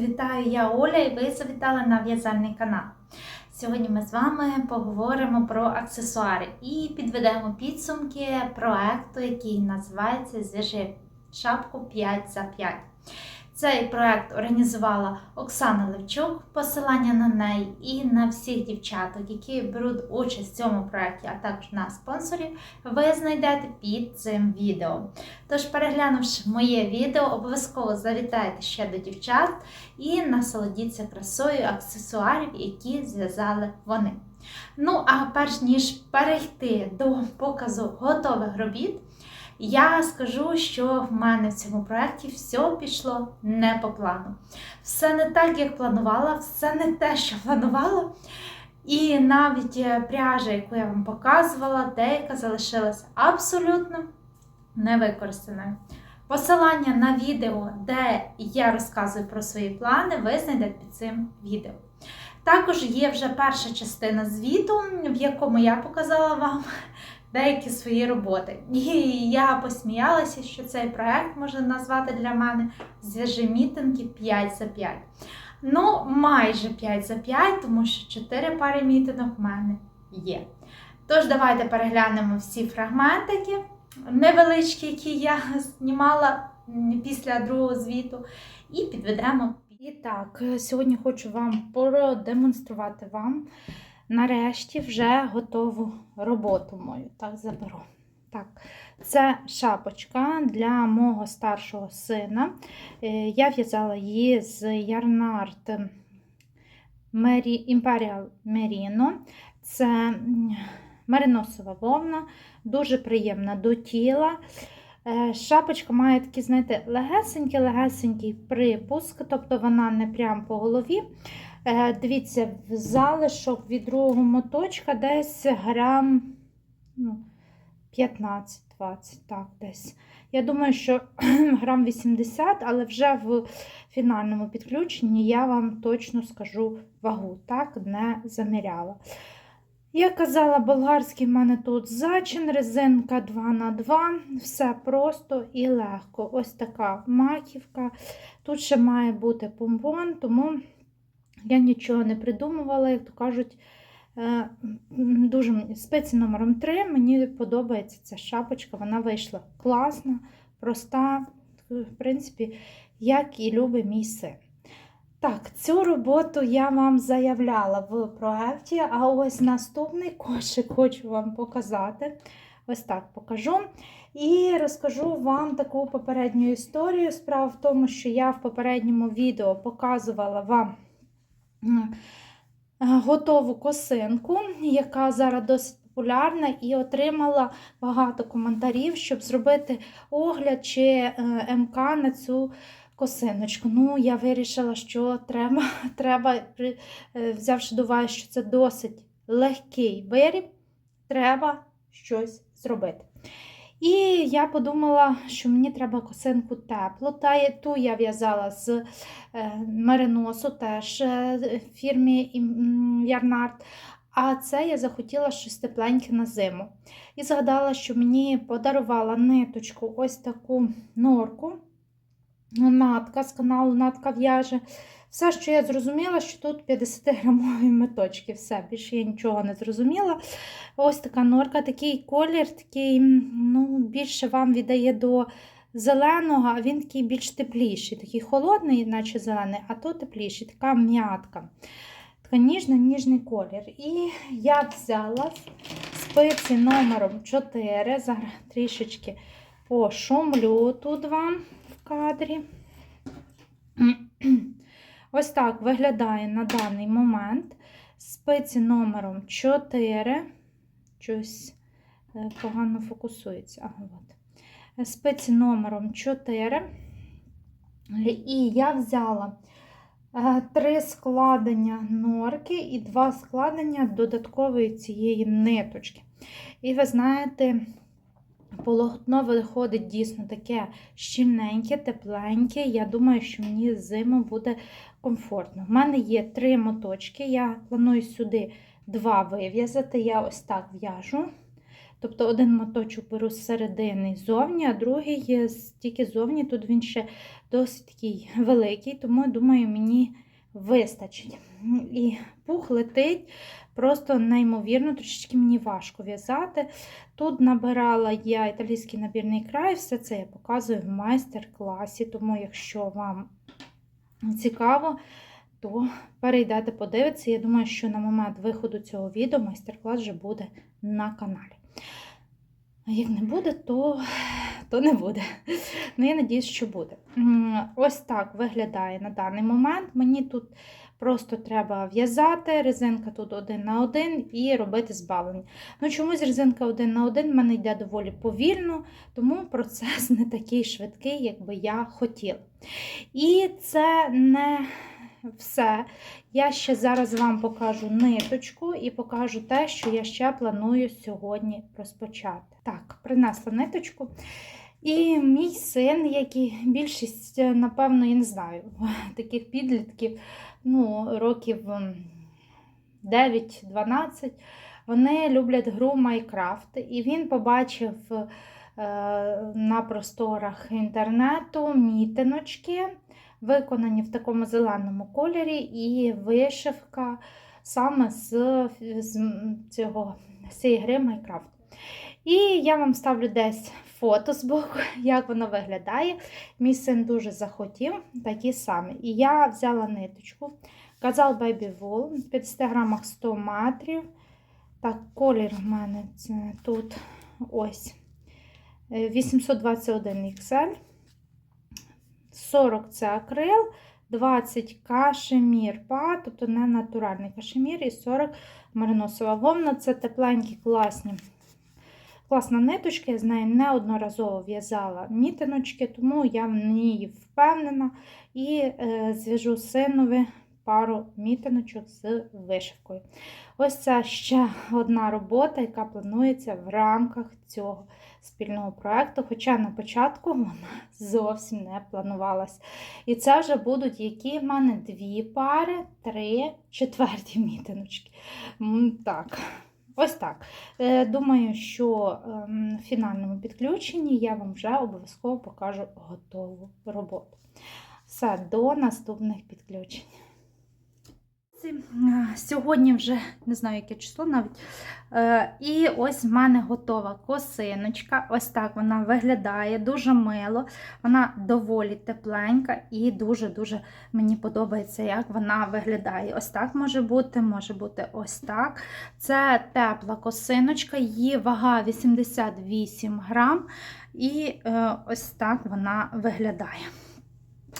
Вітаю! Я Оля і ви завітали на в'язальний канал. Сьогодні ми з вами поговоримо про аксесуари і підведемо підсумки проекту, який називається Зв'яжи шапку 5 за 5. Цей проект організувала Оксана Левчук, посилання на неї і на всіх дівчаток, які беруть участь в цьому проекті, а також на спонсорів, ви знайдете під цим відео. Тож, переглянувши моє відео, обов'язково завітайте ще до дівчат і насолодіться красою аксесуарів, які зв'язали вони. Ну, а перш ніж перейти до показу готових робіт, я скажу, що в мене в цьому проєкті все пішло не по плану. Все не так, як планувала, все не те, що планувала. І навіть е, пряжа, яку я вам показувала, деяка залишилася абсолютно невикористаною. Посилання на відео, де я розказую про свої плани, ви знайдете під цим відео. Також є вже перша частина звіту, в якому я показала вам деякі свої роботи. І я посміялася, що цей проект можна назвати для мене Зв'яжи мітинги 5 за 5. Ну, майже 5 за 5, тому що 4 пари мітинок в мене є. Тож, давайте переглянемо всі фрагментики невеличкі, які я знімала після другого звіту, і підведемо. І так, сьогодні хочу вам продемонструвати вам нарешті вже готову роботу мою. Так, заберу. Так, Це шапочка для мого старшого сина. Е, я в'язала її з Yarnart Imperial Merino. Це мериносова вовна, дуже приємна до тіла. Е, шапочка має такий, знаєте, легесенький-легесенький припуск, тобто вона не прямо по голові. Е, дивіться, в залишок від другого моточка десь грам ну, 15-20, так, десь. Я думаю, що грам 80, але вже в фінальному підключенні я вам точно скажу вагу, так, не заміряла. Я казала, болгарський в мене тут зачин, резинка 2х2, все просто і легко. Ось така маківка. Тут ще має бути помпон, тому я нічого не придумувала, як то кажуть, е, дуже спеці номером 3. Мені подобається ця шапочка, вона вийшла класна, проста, в принципі, як і любить мій син. Так, цю роботу я вам заявляла в проєкті, а ось наступний кошик хочу вам показати. Ось так покажу. І розкажу вам таку попередню історію. Справа в тому, що я в попередньому відео показувала вам готову косинку, яка зараз досить популярна, і отримала багато коментарів, щоб зробити огляд чи е, МК на цю косиночку. Ну, я вирішила, що треба, треба е, взявши до уваги, що це досить легкий виріб, треба щось зробити. І я подумала, що мені треба косинку теплу. Та ту я в'язала з е, мериносу, теж е, фірмі Ярнард. А це я захотіла щось тепленьке на зиму. І згадала, що мені подарувала ниточку ось таку норку. Натка з каналу Натка в'яже. Все, що я зрозуміла, що тут 50-грамові меточки. Все, більше я нічого не зрозуміла. Ось така норка, такий колір, такий, ну, більше вам віддає до зеленого, а він такий більш тепліший, такий холодний, наче зелений, а то тепліший, така м'ятка. Така ніжний-ніжний колір. І я взяла спиці номером 4. Зараз трішечки пошумлю тут вам в кадрі. Ось так виглядає на даний момент спиці номером 4. Щось е, погано фокусується. Ага, от. Спиці номером 4. І я взяла е, три складення норки і два складення додаткової цієї ниточки. І ви знаєте, Полотно виходить дійсно таке щільненьке, тепленьке. Я думаю, що мені зиму буде комфортно. У мене є три моточки, я планую сюди два вив'язати. Я ось так в'яжу. Тобто один моточок беру з середини ззовні, а другий є тільки ззовні. Тут він ще досить такий великий, тому я думаю, мені вистачить. І пух летить просто неймовірно, трішечки мені важко в'язати. Тут набирала я італійський набірний край, все це я показую в майстер-класі, тому якщо вам цікаво, то перейдете подивитися. Я думаю, що на момент виходу цього відео майстер-клас вже буде на каналі. А як не буде, то, то не буде. Ну, я надіюсь, що буде. Ось так виглядає на даний момент. Мені тут просто треба в'язати, резинка тут один на один і робити збавлення. Ну, чомусь резинка один на один в мене йде доволі повільно, тому процес не такий швидкий, як би я хотіла. І це не все. Я ще зараз вам покажу ниточку і покажу те, що я ще планую сьогодні розпочати. Так, принесла ниточку. І мій син, як і більшість, напевно, я не знаю, таких підлітків, ну, років 9-12, вони люблять гру Майнкрафт. І він побачив е, на просторах інтернету мітиночки, виконані в такому зеленому кольорі, і вишивка саме з, з цього, цієї гри Майнкрафт. І я вам ставлю десь фото з боку, як воно виглядає. Мій син дуже захотів такі самі. І я взяла ниточку. Казал Baby Wool в 50 грамах 100 метрів. Так, колір в мене це тут ось е, 821 XL. 40 це акрил, 20 кашемір па, тобто не натуральний кашемір, і 40 мариносова вовна. Це тепленькі, класні. Класна ниточка, я з нею неодноразово в'язала мітиночки, тому я в ній впевнена і е, зв'яжу синові пару мітиночок з вишивкою. Ось це ще одна робота, яка планується в рамках цього спільного проєкту, хоча на початку вона зовсім не планувалась. І це вже будуть які в мене дві пари, три, четверті мітиночки. Так. Ось так. Е, Думаю, що ем, в фінальному підключенні я вам вже обов'язково покажу готову роботу. Все, до наступних підключень. Ці, е, Сьогодні вже не знаю, яке число навіть. Е, І ось в мене готова косиночка. Ось так вона виглядає дуже мило. Вона доволі тепленька і дуже-дуже мені подобається, як вона виглядає. Ось так може бути, може бути ось так. Це тепла косиночка, її вага 88 грам. І е, ось так вона виглядає.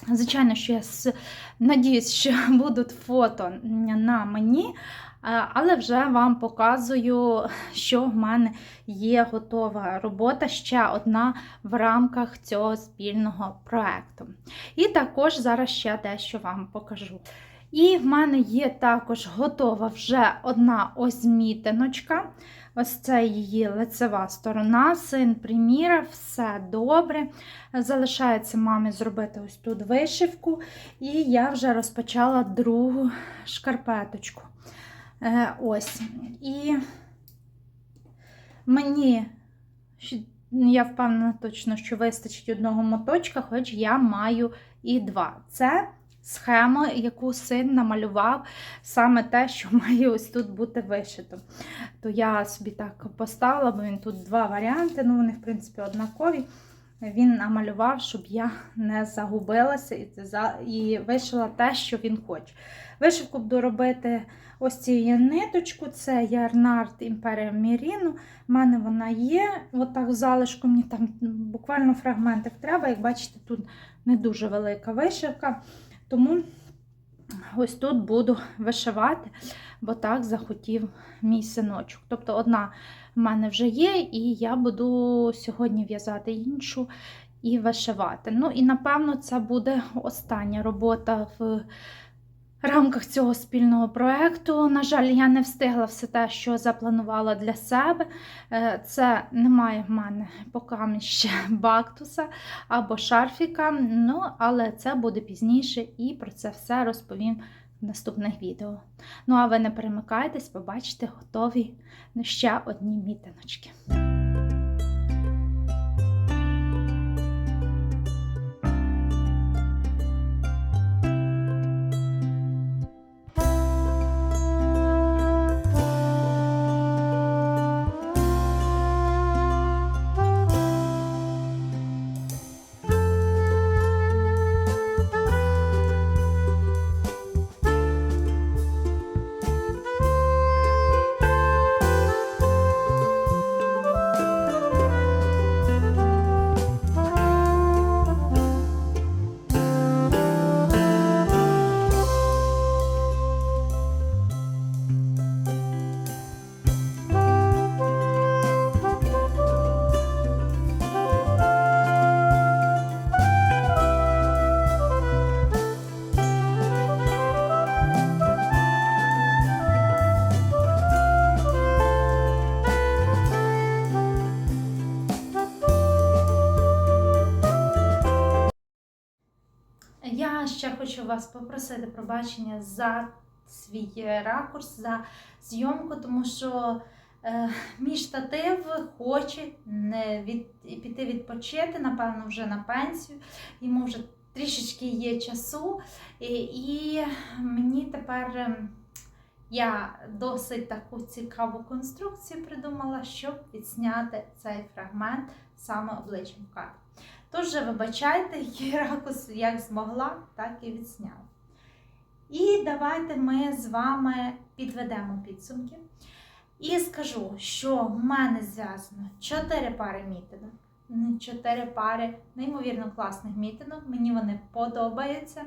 Звичайно, що я надіюсь, що будуть фото на мені, е, але вже вам показую, що в мене є готова робота, ще одна в рамках цього спільного проекту. І також зараз ще дещо вам покажу. І в мене є також готова вже одна ось мітиночка. Ось це її лицева сторона, син приміряв, все добре. Залишається мамі зробити ось тут вишивку, і я вже розпочала другу шкарпеточку. Е, ось. І мені, я впевнена точно, що вистачить одного моточка, хоч я маю і два. Це схема, яку син намалював, саме те, що має ось тут бути вишито. То я собі так поставила, бо він тут два варіанти, ну вони, в принципі, однакові. Він намалював, щоб я не загубилася і, і вишила те, що він хоче. Вишивку буду робити ось цією ниточку, це Ярнард Імперія Міріну. У мене вона є. Отак в залишку мені там буквально фрагментик треба. Як бачите, тут не дуже велика вишивка. Тому ось тут буду вишивати, бо так захотів мій синочок. Тобто одна в мене вже є, і я буду сьогодні в'язати іншу і вишивати. Ну і напевно це буде остання робота в рамках цього спільного проєкту. На жаль, я не встигла все те, що запланувала для себе. Е, Це немає в мене поки ще бактуса або шарфіка. Ну, але це буде пізніше, і про це все розповім в наступних відео. Ну, а ви не перемикайтесь, побачите готові ще одні мітиночки. Хочу вас попросити пробачення за свій е, ракурс, за зйомку, тому що е, мій штатив хоче не від, піти відпочити, напевно, вже на пенсію. Йому вже трішечки є часу. І, і мені тепер. ем, я досить таку цікаву конструкцію придумала, щоб відсняти цей фрагмент саме обличчям в кадрі. Тож, вибачайте, який як змогла, так і відсняла. І давайте ми з вами підведемо підсумки. І скажу, що в мене зв'язано 4 пари мітинок. Чотири пари неймовірно класних мітинок. Мені вони подобаються.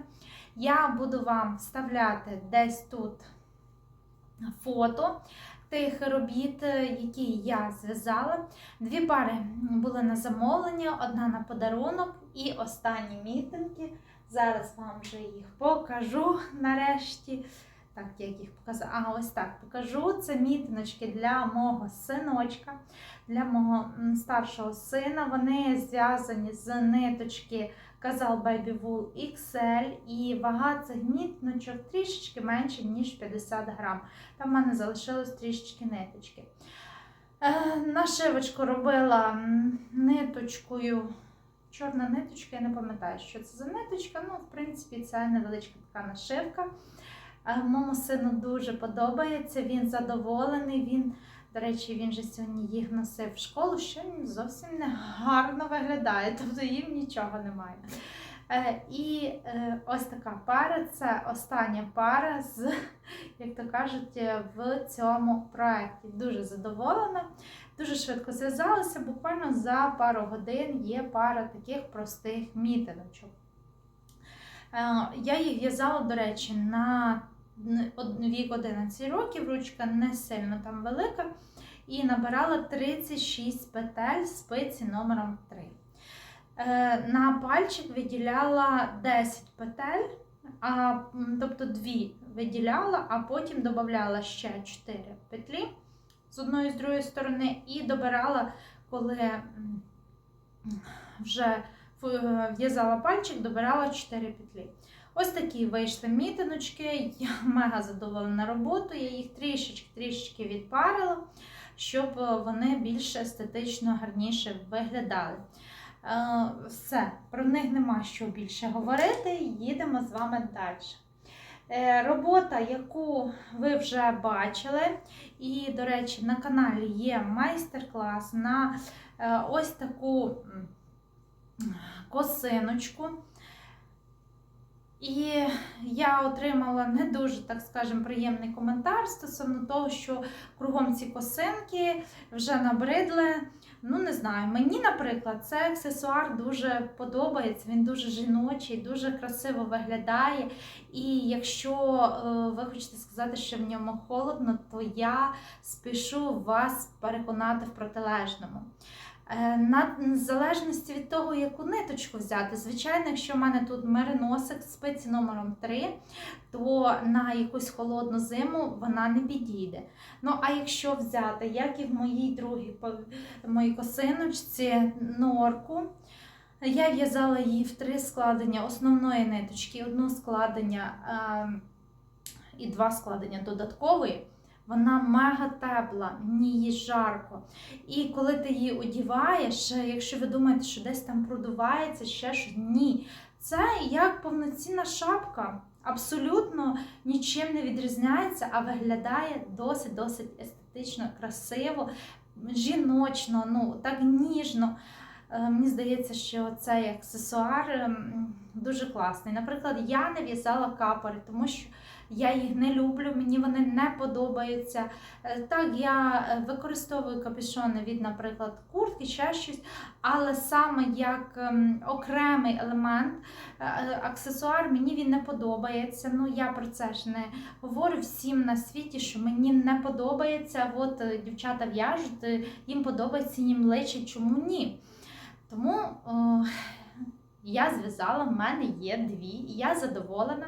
Я буду вам вставляти десь тут фото тих робіт, е, які я зв'язала. Дві пари були на замовлення, одна на подарунок і останні мітинги. Зараз вам вже їх покажу нарешті. Так, як їх показала? А, ось так покажу. Це мітиночки для мого синочка, для мого старшого сина. Вони зв'язані з ниточки Казал Baby Wool XL і вага цих мітночок трішечки менше, ніж 50 грам. Там в мене залишилось трішечки ниточки. Е, нашивочку робила ниточкою. Чорна ниточка, я не пам'ятаю, що це за ниточка. Ну, в принципі, це невеличка така нашивка. Е, Моєму сину дуже подобається, він задоволений. Він, до речі, він же сьогодні їх носив в школу, що він зовсім не гарно виглядає, тобто їм нічого немає. Е, І е, ось така пара це остання пара з, як то кажуть, в цьому проєкті. Дуже задоволена, дуже швидко зв'язалася. Буквально за пару годин є пара таких простих мітиночок. Е, Я їх в'язала, до речі, на вік 11 років, ручка не сильно там велика, і набирала 36 петель спиці номером 3. Е, На пальчик виділяла 10 петель, а, тобто 2 виділяла, а потім додавала ще 4 петлі з одної і з другої сторони, і добирала, коли вже в'язала пальчик, добирала 4 петлі. Ось такі вийшли мітиночки. Я мега задоволена роботою. Я їх трішечки-трішечки відпарила, щоб е, вони більш естетично гарніше виглядали. Е, Все, про них нема що більше говорити. Їдемо з вами далі. Е, Робота, яку ви вже бачили, і, до речі, на каналі є майстер-клас на ось таку косиночку. І я отримала не дуже, так скажемо, приємний коментар стосовно того, що кругом ці косинки вже набридли. Ну, не знаю, мені, наприклад, цей аксесуар дуже подобається, він дуже жіночий, дуже красиво виглядає. І якщо е, ви хочете сказати, що в ньому холодно, то я спішу вас переконати в протилежному. Е, На в залежності від того, яку ниточку взяти. Звичайно, якщо в мене тут мериносик спиці номером 3, то на якусь холодну зиму вона не підійде. Ну, а якщо взяти, як і в моїй другій моїй косиночці, норку, я в'язала її в три складення основної ниточки, одну складення е, і два складення додаткової. Вона мега тепла, мені жарко. І коли ти її одіваєш, е, якщо ви думаєте, що десь там продувається, ще щось, ні. Це як повноцінна шапка. Абсолютно нічим не відрізняється, а виглядає досить-досить естетично, красиво, жіночно, ну так ніжно. Е, Мені здається, що цей аксесуар ем, дуже класний. Наприклад, я не в'язала капори, тому що я їх не люблю, мені вони не подобаються. Е, Так, я е, використовую капюшони від, наприклад, куртки, ще щось, але саме як ем, окремий елемент, е, аксесуар, мені він не подобається. Ну, я про це ж не говорю всім на світі, що мені не подобається. От дівчата в'яжуть, їм подобається, їм личить, чому ні. Тому о, я зв'язала, в мене є дві, і я задоволена.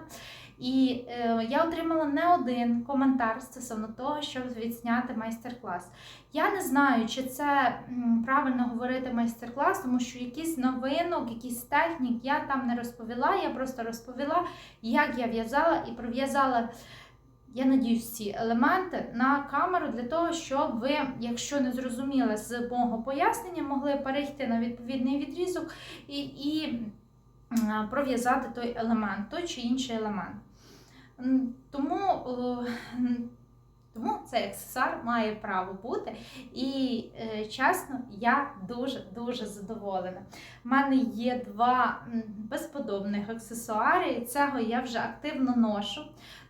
І е, я отримала не один коментар стосовно того, щоб відзняти майстер-клас. Я не знаю, чи це правильно говорити майстер-клас, тому що якийсь новинок, якийсь технік я там не розповіла. Я просто розповіла, як я в'язала і пров'язала. Я надіюсь, ці елементи на камеру для того, щоб ви, якщо не зрозуміли з мого пояснення, могли перейти на відповідний відрізок і, і пров'язати той елемент, той чи інший елемент. Тому, е, тому цей аксесуар має право бути. І е, чесно, я дуже-дуже задоволена. У мене є два безподобних аксесуари, і цього я вже активно ношу.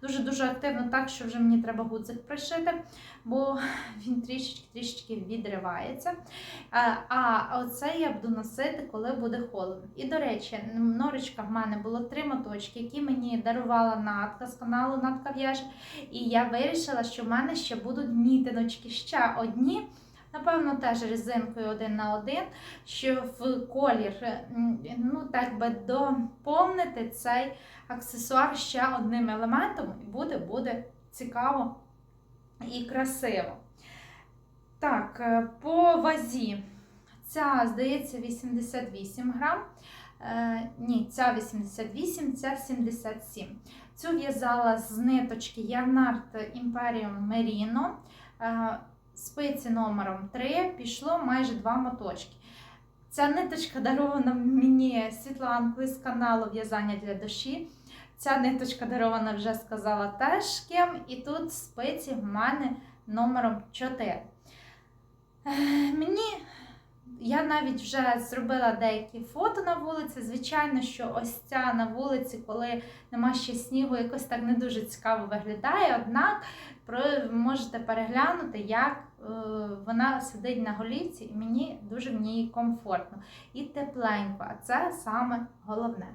Дуже-дуже активно, так що вже мені треба гудзик пришити, бо він трішечки-трішечки відривається. А, а оце я буду носити, коли буде холодно. І, до речі, норочка в мене було три моточки, які мені дарувала Натка з каналу Натка в'яже. І я вирішила, що в мене ще будуть мітиночки ще одні. Напевно, теж резинкою один на один, що в колір, ну так би доповнити цей аксесуар ще одним елементом, і буде, буде цікаво і красиво. Так, е, по вазі. Ця, здається, 88 грам. Е, ні, ця 88, ця 77. Цю в'язала з ниточки Ярнард Imperium Merino. Е, спиці номером 3 пішло майже 2 моточки. Ця ниточка дарована мені Світланкою з каналу В'язання для душі. Ця ниточка дарована вже сказала теж ким. І тут спиці в мене номером 4. Е, Мені я навіть вже зробила деякі фото на вулиці. Звичайно, що ось ця на вулиці, коли нема ще снігу, якось так не дуже цікаво виглядає. Однак про- можете переглянути, як е, вона сидить на голівці, і мені дуже в ній комфортно і тепленько. А це саме головне.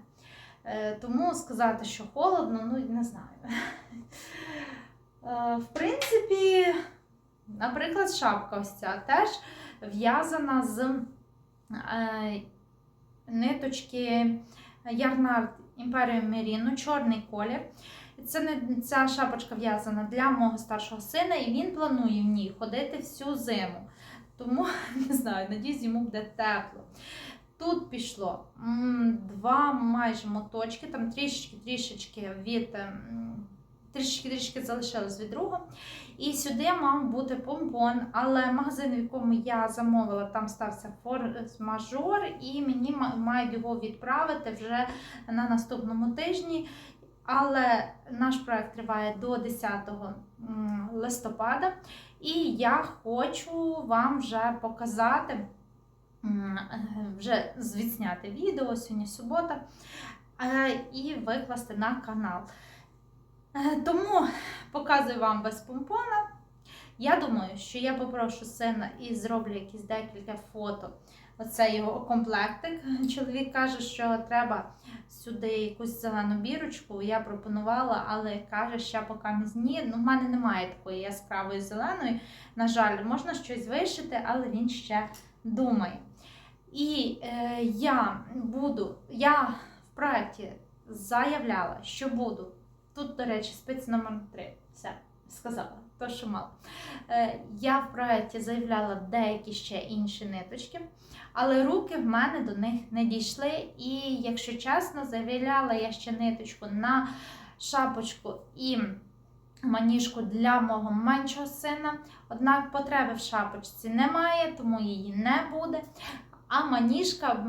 Е, Тому сказати, що холодно, ну не знаю. Е, В принципі, наприклад, шапка ось ця теж в'язана з е, ниточки Ярнард Imperium Merino, чорний колір. Це ця шапочка в'язана для мого старшого сина, і він планує в ній ходити всю зиму. Тому не знаю, надіюсь, йому буде тепло. Тут пішло два майже моточки, там трішечки-трішечки від. Трішечки-трішечки залишилось від другого. І сюди мав бути помпон, але магазин, в якому я замовила, там стався форс-мажор, і мені мають його відправити вже на наступному тижні. Але наш проект триває до 10 листопада, і я хочу вам вже показати, вже відзняти відео сьогодні субота е, і викласти на канал. Е, Тому показую вам без помпона. Я думаю, що я попрошу сина і зроблю якісь декілька фото. Оце його комплектик. Чоловік каже, що треба сюди якусь зелену бірочку. Я пропонувала, але каже, що поки ні. Ну, в мене немає такої яскравої зеленої. На жаль, можна щось вишити, але він ще думає. І е, я буду, я в проєкті заявляла, що буду. Тут, до речі, спиць номер 3. Все, сказала, то, що мало. Е, я в проєкті заявляла деякі ще інші ниточки, але руки в мене до них не дійшли. І, якщо чесно, заявляла я ще ниточку на шапочку і маніжку для мого меншого сина. Однак потреби в шапочці немає, тому її не буде. А маніжка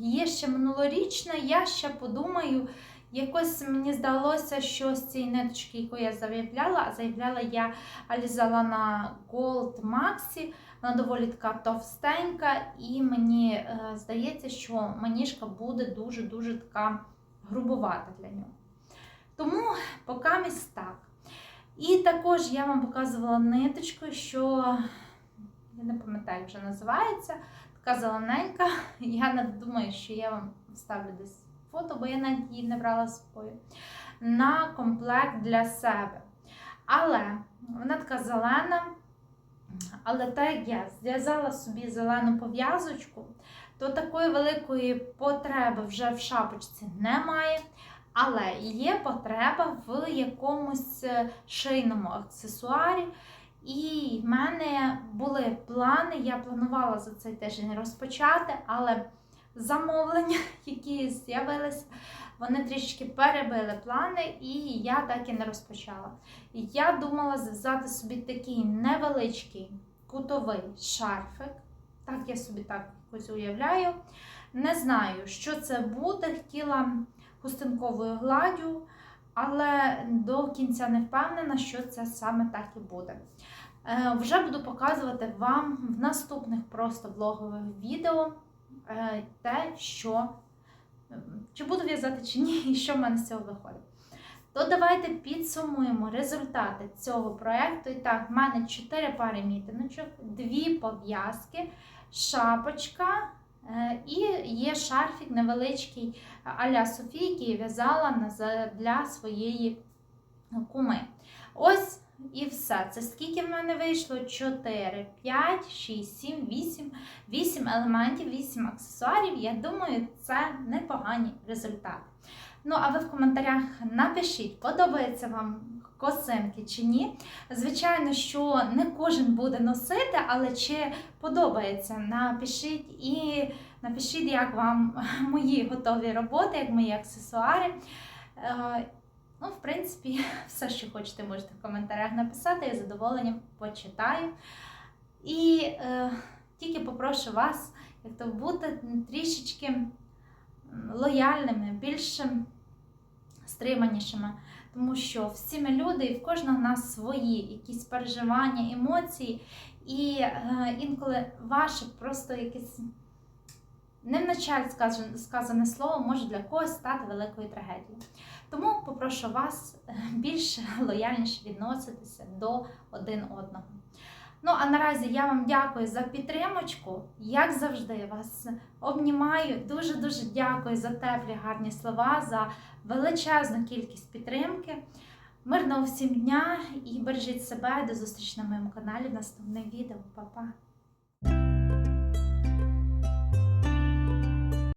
є ще минулорічна, я ще подумаю. Якось мені здалося, що з цієї ниточки, яку я заявляла, а заявляла я Алізала на Gold Maxi, вона доволі така товстенька, і мені е, здається, що маніжка буде дуже-дуже така грубувата для нього. Тому поки так. І також я вам показувала ниточку, що я не пам'ятаю, як вже називається, така зелененька. Я не думаю, що я вам вставлю десь фото, бо я навіть її не брала з собою. На комплект для себе. Але вона така зелена. Але так як я зв'язала собі зелену пов'язочку, то такої великої потреби вже в шапочці немає. Але є потреба в якомусь е, шийному аксесуарі. І в мене були плани, я планувала за цей тиждень розпочати, але замовлення, які з'явилися, вони трішки перебили плани, і я так і не розпочала. Я думала зв'язати собі такий невеличкий кутовий шарфик. Так, я собі так якось уявляю. Не знаю, що це буде. Хотіла хустинковою гладдю, але до кінця не впевнена, що це саме так і буде. Е, Вже буду показувати вам в наступних просто влогових відео е, те, що чи буду в'язати чи ні, і що в мене з цього виходить. То давайте підсумуємо результати цього проєкту. І так, в мене 4 пари мітиночок, 2 пов'язки, шапочка е, і є шарфік невеличкий а-ля Софії, який в'язала для своєї куми. Ось і все. Це скільки в мене вийшло? 4, 5, 6, 7, 8, 8 елементів, 8 аксесуарів. Я думаю, це непогані результати. Ну, а ви в коментарях напишіть, подобається вам косинки чи ні. Звичайно, що не кожен буде носити, але чи подобається, напишіть і напишіть, як вам мої готові роботи, як мої аксесуари. Ну, в принципі, все, що хочете, можете в коментарях написати, я задоволенням почитаю. І е, тільки попрошу вас, як то бути трішечки лояльними, більш стриманішими, тому що всі ми люди, і в кожного нас свої якісь переживання, емоції, і е, інколи ваше просто якесь невначаль сказане, сказане слово може для когось стати великою трагедією. Тому попрошу вас е, більш лояльніше відноситися до один одного. Ну, а наразі я вам дякую за підтримочку. Як завжди, вас обнімаю. Дуже-дуже дякую за теплі, гарні слова, за величезну кількість підтримки. Мирного всім дня і бережіть себе. До зустрічі на моєму каналі в наступних відео. Па-па!